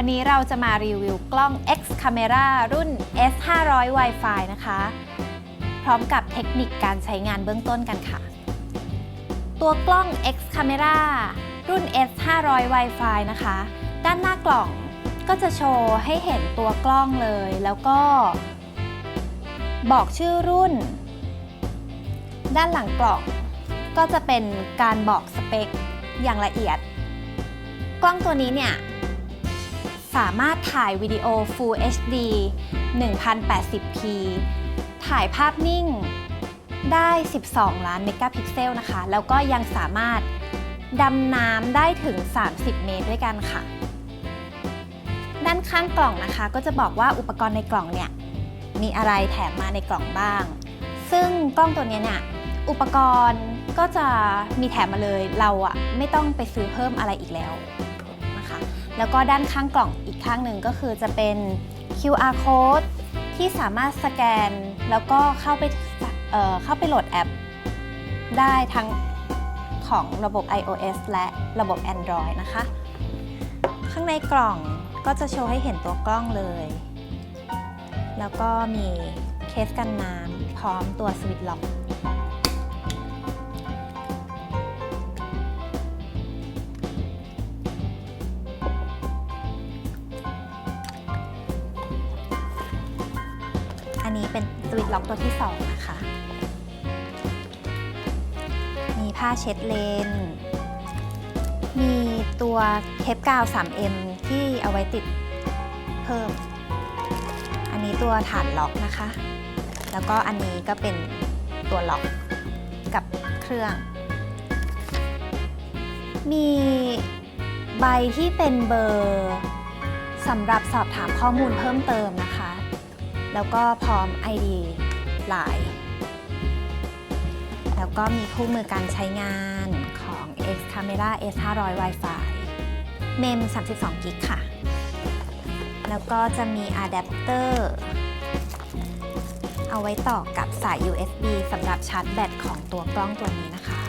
วันนี้เราจะมารีวิวกล้อง X Camera รุ่น S 5 0 0 Wi-Fi นะคะ พร้อมกับเทคนิคการใช้งานเบื้องต้นกันค่ะ ตัวกล้อง X Camera รุ่น S 5 0 0 Wi-Fi นะคะ ด้านหน้ากล่องก็จะโชว์ให้เห็นตัวกล้องเลย แล้วก็ บอกชื่อรุ่น ด้านหลังกล่องก็จะเป็นการบอกสเปคอย่างละเอียด กล้องตัวนี้เนี่ย สามารถถ่ายวิดีโอ Full HD 1080p ถ่ายภาพนิ่งได้ 12 ล้านเมกะพิกเซลนะคะ แล้วก็ยังสามารถดำน้ำได้ถึง 30 เมตรด้วยกันค่ะ ด้านข้างกล่องนะคะ ก็จะบอกว่าอุปกรณ์ในกล่องเนี่ยมีอะไรแถมมาในกล่องบ้าง ซึ่งกล้องตัวนี้เนี่ยอุปกรณ์ก็จะมีแถมมาเลย เราอะไม่ต้องไปซื้อเพิ่มอะไรอีกแล้ว แล้วก็ด้านข้างกล่องอีกข้างหนึ่งก็คือจะเป็น QR code ที่สามารถสแกนแล้วก็เข้าไปเเข้าไปโหลดแอป ได้ทั้งของระบบ iOS และระบบ Android นะคะ ข้างในกล่องก็จะโชว์ให้เห็นตัวกล้องเลย แล้วก็มีเคสกันน้ำพร้อมตัวสวิตช์ล็อก อันนี้เป็นสวิตช์ล็อกตัวที่ 2 นะคะ มีผ้าเช็ดเลน มีตัวเทปกาว 3M ที่เอาไว้ติดเพิ่ม อันนี้ตัวฐานล็อกนะคะ แล้วก็อันนี้ก็เป็นตัวล็อกกับเครื่อง มีใบที่เป็นเบอร์สำหรับสอบถามข้อมูลเพิ่มเติมนะคะ แล้วก็พร้อม ID Line แล้วก็มีคู่มือการใช้งานของ X Camera S 5 0 0 Wi-Fi เมม 32 กิกค่ะ แล้วก็จะมีอะแดปเตอร์เอาไว้ต่อกับสาย USB สำหรับชาร์จแบตของตัวกล้องตัวนี้นะคะ